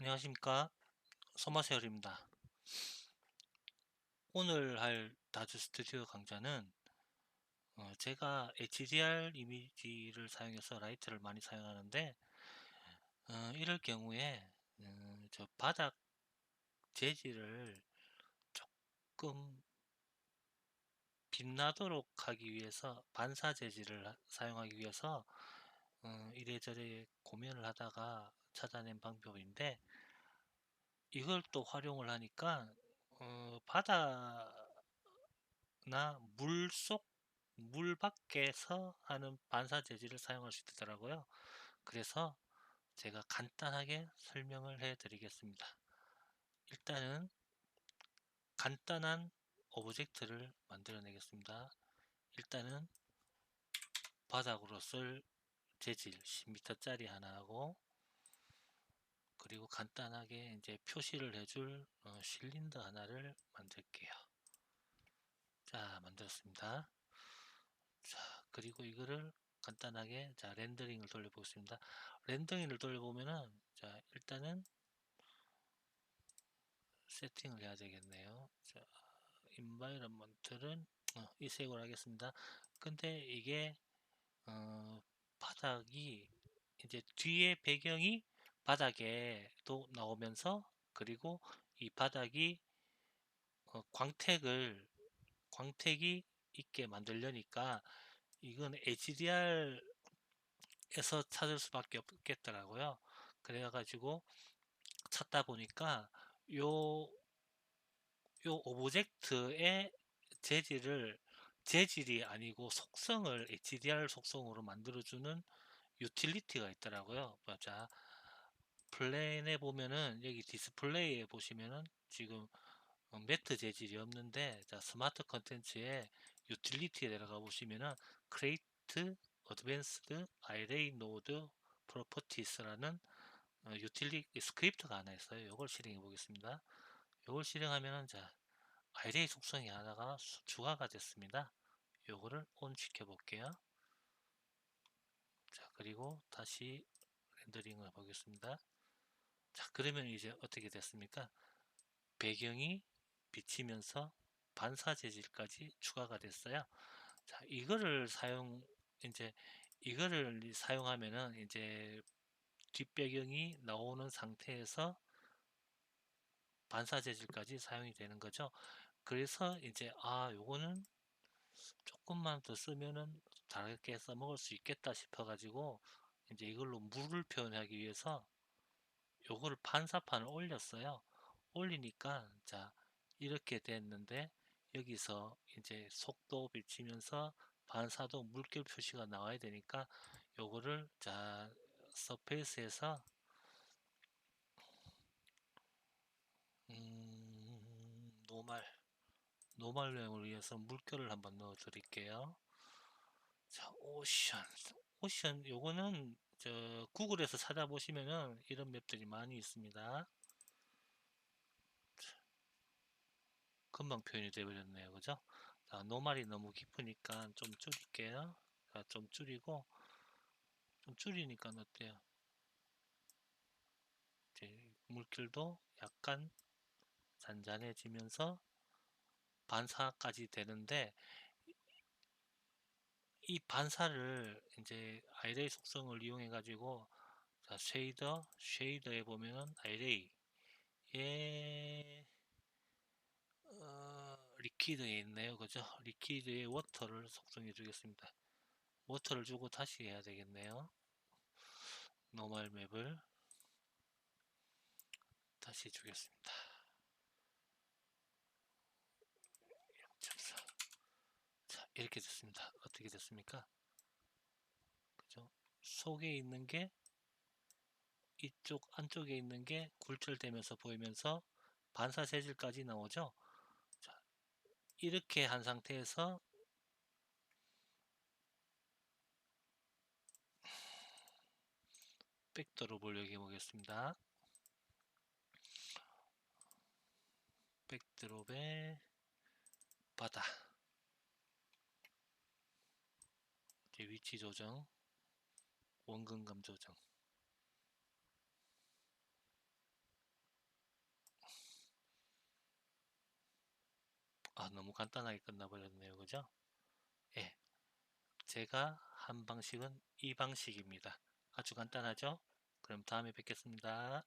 안녕하십니까? 소마세열입니다. 오늘 할 다즈 스튜디오 강좌는 어, 제가 HDR 이미지를 사용해서 라이트를 많이 사용하는데 어, 이럴 경우에 음, 저 바닥 재질을 조금 빛나도록 하기 위해서 반사 재질을 사용하기 위해서 어, 이래저래 고민을 하다가 찾아낸 방법인데 이걸 또 활용을 하니까 어, 바다나 물 속 물 밖에서 하는 반사 재질을 사용할 수 있더라고요. 그래서 제가 간단하게 설명을 해 드리겠습니다. 일단은 간단한 오브젝트를 만들어 내겠습니다. 일단은 바닥으로 쓸 재질 10m짜리 하나 하고 그리고 간단하게 이제 표시를 해줄 어, 실린더 하나를 만들게요. 자, 만들었습니다. 자, 그리고 이거를 간단하게 자 렌더링을 돌려보겠습니다. 렌더링을 돌려보면은 자 일단은 세팅을 해야 되겠네요. 자, 인바이런먼트는 어, 이 색으로 하겠습니다. 근데 이게 어, 바닥이 이제 뒤에 배경이 바닥에도 나오면서 그리고 이 바닥이 어, 광택을 광택이 있게 만들려니까 이건 HDR에서 찾을 수밖에 없겠더라고요. 그래가지고 찾다 보니까 요, 요 오브젝트의 재질을 재질이 아니고 속성을 HDR 속성으로 만들어주는 유틸리티가 있더라고요. 자, 플랜에 보면은 여기 디스플레이에 보시면은 지금 어, 매트 재질이 없는데 자 스마트 컨텐츠에 유틸리티에 들어가 보시면은 크레이트 어드밴스드 아이레이 노드 프로퍼티스라는 유틸리 스크립트가 하나 있어요. 이걸 실행해 보겠습니다. 이걸 실행하면은 자 아이레이 속성이 하나가 추가가 됐습니다. 요거를 온 시켜 볼게요. 자 그리고 다시 렌더링을 보겠습니다. 자 그러면 이제 어떻게 됐습니까? 배경이 비치면서 반사 재질까지 추가가 됐어요. 자, 이거를 사용 이제 이거를 사용하면은 이제 뒷배경이 나오는 상태에서 반사 재질까지 사용이 되는 거죠. 그래서 이제 아 요거는 조금만 더 쓰면은 다르게 써먹을 수 있겠다 싶어 가지고 이제 이걸로 물을 표현하기 위해서 요거를 반사판을 올렸어요. 올리니까 자 이렇게 됐는데 여기서 이제 속도 비치면서 반사도 물결 표시가 나와야 되니까 요거를 자 서페이스에서 음, 노말 노말형을 위해서 물결을 한번 넣어 드릴게요. 자 오션. 오션 요거는 저 구글에서 찾아보시면은 이런 맵들이 많이 있습니다. 금방 표현이 되어버렸네요. 그죠? 자, 노말이 너무 깊으니까 좀 줄일게요. 자, 좀 줄이고 좀 줄이니까 어때요? 물결도 약간 잔잔해지면서 반사까지 되는데 이 반사를 이제 아이레이 속성을 이용해 가지고 자 쉐이더 쉐이더에 보면은 아이레이 예 어, 리퀴드에 있네요. 그죠? 리퀴드에 워터를 속성해 주겠습니다. 워터를 주고 다시 해야 되겠네요. 노멀 맵을 다시 주겠습니다 0.4 자, 이렇게 됐습니다. 어떻게 됐습니까? 그죠? 속에 있는 게 이쪽 안쪽에 있는 게 굴절되면서 보이면서 반사 재질까지 나오죠. 자, 이렇게 한 상태에서 백드롭을 여기 보겠습니다. 백드롭의 바다 이렇게 위치 조정, 원근감 조정. 아, 너무 간단하게 끝나버렸네요. 그죠? 예. 제가 한 방식은 이 방식입니다. 아주 간단하죠? 그럼 다음에 뵙겠습니다.